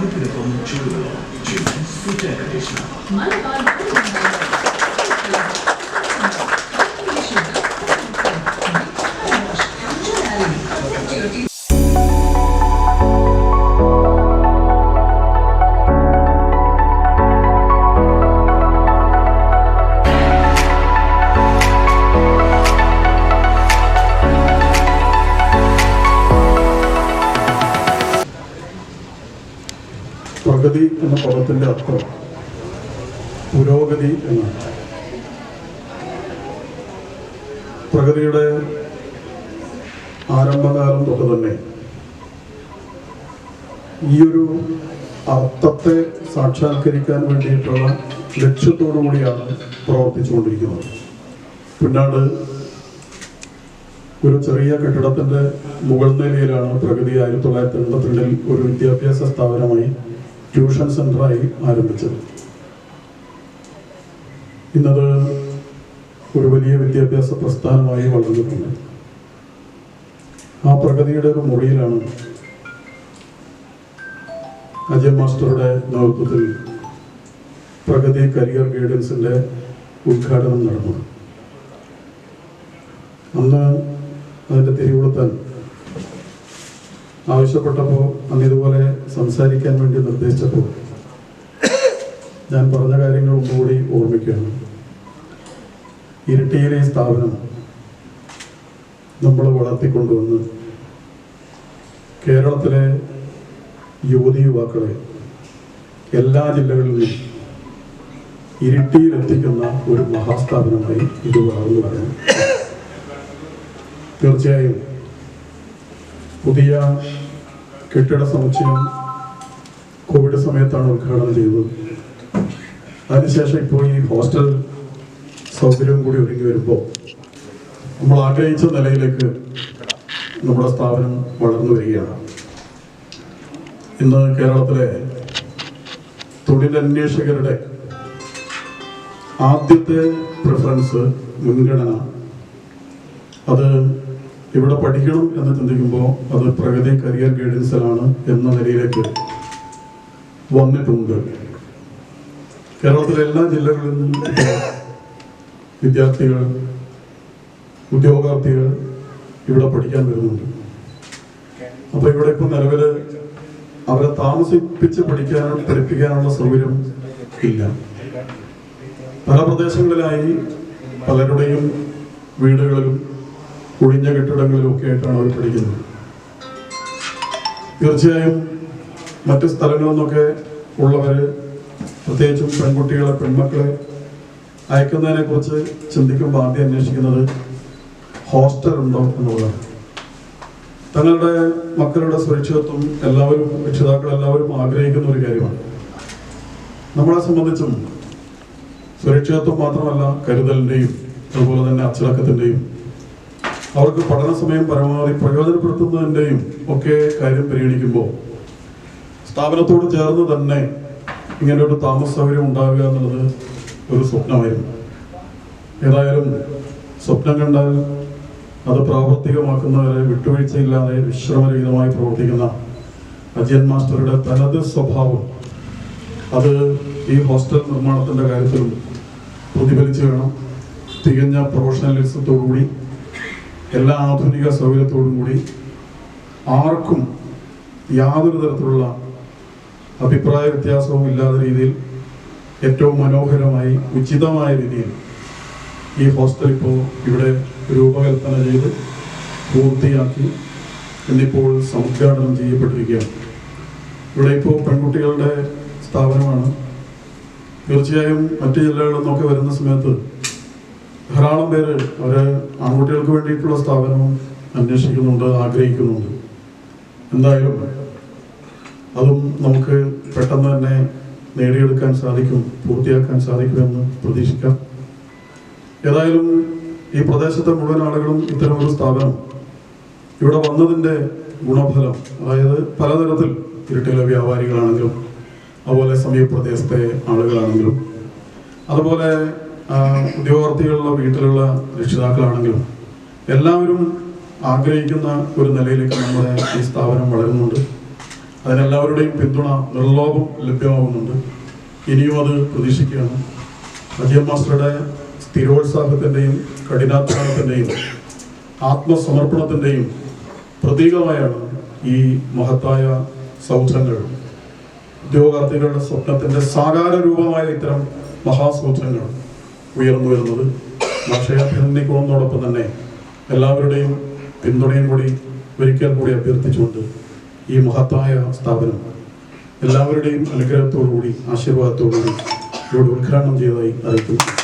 Manipulationen Schüler, Schüler, Speaker Edition. Pragati എന്ന പദത്തിന്റെ അർത്ഥം പുരോഗതി എന്നാണ്. പ്രഗതിയുടെ ആരംഭകാലം തൊട്ട് തന്നെ ഈ ഒരു അർത്ഥത്തെ സാക്ഷാത്കരിക്കാൻ വേണ്ടിയിട്ടുള്ള ലക്ഷ്യത്തോടു കൂടിയാണ് പ്രവർത്തിച്ചുകൊണ്ടിരിക്കുന്നത്. പിന്നാട് ഒരു ചെറിയ കെട്ടിടത്തിന്റെ മുകൾ നിലയിലാണ് പ്രഗതി ആയിരത്തി തൊള്ളായിരത്തി എൺപത്തിരണ്ടിൽ ഒരു വിദ്യാഭ്യാസ സ്ഥാപനമായി ട്യൂഷൻ സെന്ററായി ആരംഭിച്ചത്. ഇന്നത് ഒരു വലിയ വിദ്യാഭ്യാസ പ്രസ്ഥാനമായി വളർന്നിട്ടുണ്ട് ആ പ്രഗതിയുടെ ഒരു മുറിയിലാണ് അജയ് മാസ്റ്ററുടെ നേതൃത്വത്തിൽ പ്രഗതി കരിയർ ഗൈഡൻസിന്റെ ഉദ്ഘാടനം നടന്നത്. അന്ന് അതിന്റെ തിരികൊളുത്താൻ ആവശ്യപ്പെട്ടപ്പോൾ അന്ന് ഇതുപോലെ സംസാരിക്കാൻ വേണ്ടി നിർദ്ദേശിച്ചപ്പോൾ ഞാൻ പറഞ്ഞ കാര്യങ്ങൾ ഒന്നുകൂടി ഓർമ്മിക്കുകയാണ്. ഇരട്ടിയിലെ സ്ഥാപനം നമ്മൾ വളർത്തിക്കൊണ്ടുവന്ന് കേരളത്തിലെ യുവതി യുവാക്കളെ എല്ലാ ജില്ലകളിലും ഇരുട്ടിയിലെത്തിക്കുന്ന ഒരു മഹാസ്ഥാപനമായി ഇത് വളർന്നു വരുന്നു തീർച്ചയായും പുതിയ കെട്ടിട സമുച്ചയം കോവിഡ് സമയത്താണ് ഉദ്ഘാടനം ചെയ്തത്. അതിനുശേഷം ഇപ്പോൾ ഈ ഹോസ്റ്റൽ സൗകര്യവും കൂടി ഒരുങ്ങി വരുമ്പോൾ നമ്മൾ ആഗ്രഹിച്ച നിലയിലേക്ക് നമ്മുടെ സ്ഥാപനം വളർന്നു വരികയാണ്. ഇന്ന് കേരളത്തിലെ തൊഴിലന്വേഷകരുടെ ആദ്യത്തെ പ്രിഫറൻസ് മുൻഗണന. അത് ഇവിടെ പഠിക്കണം എന്ന് ചിന്തിക്കുമ്പോൾ അത് പ്രഗതി കരിയർ ഗൈഡൻസിലാണ് എന്ന നിലയിലേക്ക് വന്നിട്ടുണ്ട്. കേരളത്തിലെ എല്ലാ ജില്ലകളിൽ നിന്നും വിദ്യാർത്ഥികൾ ഉദ്യോഗാർത്ഥികൾ ഇവിടെ പഠിക്കാൻ വരുന്നുണ്ട്. അപ്പൊ ഇവിടെ ഇപ്പം നിലവിൽ അവരെ താമസിപ്പിച്ച് പഠിക്കാൻ പഠിപ്പിക്കാനുള്ള സൗകര്യം ഇല്ല. പല പ്രദേശങ്ങളിലായി പലരുടെയും വീടുകളിലും ഒഴിഞ്ഞ കെട്ടിടങ്ങളിലും ഒക്കെ ആയിട്ടാണ് അവർ പഠിക്കുന്നത്. തീർച്ചയായും മറ്റ് സ്ഥലങ്ങളിൽ നിന്നൊക്കെ ഉള്ളവർ പ്രത്യേകിച്ചും പെൺകുട്ടികളെ പെൺമക്കളെ അയക്കുന്നതിനെ കുറിച്ച് ചിന്തിക്കുമ്പോൾ ആദ്യം അന്വേഷിക്കുന്നത് ഹോസ്റ്റൽ ഉണ്ടോ എന്നുള്ളതാണ്. തങ്ങളുടെ മക്കളുടെ സുരക്ഷിതത്വം എല്ലാവരും രക്ഷിതാക്കൾ എല്ലാവരും ആഗ്രഹിക്കുന്ന ഒരു കാര്യമാണ്. നമ്മളെ സംബന്ധിച്ചും സുരക്ഷിതത്വം മാത്രമല്ല കരുതലിന്റെയും അതുപോലെ തന്നെ അച്ചടക്കത്തിന്റെയും അവർക്ക് പഠന സമയം പരമാവധി പ്രയോജനപ്പെടുത്തുന്നതിന്റെയും ഒക്കെ കാര്യം പരിഗണിക്കുമ്പോൾ സ്ഥാപനത്തോട് ചേർന്ന് തന്നെ ഇങ്ങനെ ഒരു താമസ സൗകര്യം ഉണ്ടാവുക എന്നുള്ളത് ഒരു സ്വപ്നമായിരുന്നു. ഏതായാലും സ്വപ്നം കണ്ടാൽ അത് പ്രാവർത്തികമാക്കുന്നവരെ വിട്ടുവീഴ്ചയില്ലാതെ വിശ്രമരഹിതമായി പ്രവർത്തിക്കുന്ന അജയൻ മാസ്റ്ററുടെ തനത് സ്വഭാവം അത് ഈ ഹോസ്റ്റൽ നിർമ്മാണത്തിന്റെ കാര്യത്തിലും പ്രതിഫലിച്ചു വേണം. തികഞ്ഞ പ്രൊഫഷണലിസത്തോടുകൂടി എല്ലാ ആധുനിക സൗകര്യത്തോടും കൂടി ആർക്കും യാതൊരു തരത്തിലുള്ള അഭിപ്രായ വ്യത്യാസവും ഇല്ലാത്ത രീതിയിൽ ഏറ്റവും മനോഹരമായി ഉചിതമായ രീതിയിൽ ഈ ഹോസ്റ്റൽ ഇപ്പോൾ ഇവിടെ രൂപകൽപ്പന ചെയ്ത് പൂർത്തിയാക്കി ഇന്നിപ്പോൾ സംഘാടനം ചെയ്യപ്പെട്ടിരിക്കുകയാണ്. ഇവിടെ ഇപ്പോൾ പെൺകുട്ടികളുടെ സ്ഥാപനമാണ്. തീർച്ചയായും മറ്റു ജില്ലകളിൽ നിന്നൊക്കെ വരുന്ന സമയത്ത് ധാരാളം പേര് അവർ ആൺകുട്ടികൾക്ക് വേണ്ടിയിട്ടുള്ള സ്ഥാപനവും അന്വേഷിക്കുന്നുണ്ട് ആഗ്രഹിക്കുന്നുണ്ട്. എന്തായാലും അതും നമുക്ക് പെട്ടെന്ന് തന്നെ നേടിയെടുക്കാൻ സാധിക്കും പൂർത്തിയാക്കാൻ സാധിക്കുമെന്ന് പ്രതീക്ഷിക്കാം. ഏതായാലും ഈ പ്രദേശത്തെ മുഴുവൻ ആളുകളും ഇത്തരമൊരു സ്ഥാപനം ഇവിടെ വന്നതിന്റെ ഗുണഫലം അതായത് പലതരത്തിൽ ഇരുട്ടിലെ വ്യാപാരികളാണെങ്കിലും അതുപോലെ സമീപ പ്രദേശത്തെ ആളുകളാണെങ്കിലും അതുപോലെ ആ, ഉദ്യോഗാർത്ഥികളുടെ വീട്ടിലുള്ള രക്ഷിതാക്കളാണെങ്കിലും എല്ലാവരും ആഗ്രഹിക്കുന്ന ഒരു നിലയിലേക്ക് നമ്മുടെ ഈ സ്ഥാപനം വളരുന്നുണ്ട്. അതിനെല്ലാവരുടെയും പിന്തുണ നിർലോഭം ലഭ്യമാകുന്നുണ്ട്. ഇനിയും അത് പ്രതീക്ഷിക്കുകയാണ്. അജയ മാസ്റ്ററുടെ സ്ഥിരോത്സാഹത്തിന്റെയും കഠിനാധ്വാനത്തിന്റെയും ആത്മസമർപ്പണത്തിന്റെയും പ്രതീകമായാണ് ഈ മഹത്തായ സൗധങ്ങൾ. ഉദ്യോഗാർത്ഥികളുടെ സ്വപ്നത്തിന്റെ സാകാര രൂപമായ ഇത്തരം മഹാസൗധങ്ങൾ. ഉയർന്നു വരുന്നത്. ഭാഷയെ അഭിനന്ദിക്കുന്നതോടൊപ്പം തന്നെ എല്ലാവരുടെയും പിന്തുണയും കൂടി ഒരിക്കൽ കൂടി അഭ്യർത്ഥിച്ചുകൊണ്ട് ഈ മഹത്തായ സ്ഥാപനം എല്ലാവരുടെയും അനുഗ്രഹത്തോടുകൂടി ആശീർവാദത്തോടുകൂടി ഇവിടെ ഉദ്ഘാടനം ചെയ്തതായി അറിയിക്കുന്നു.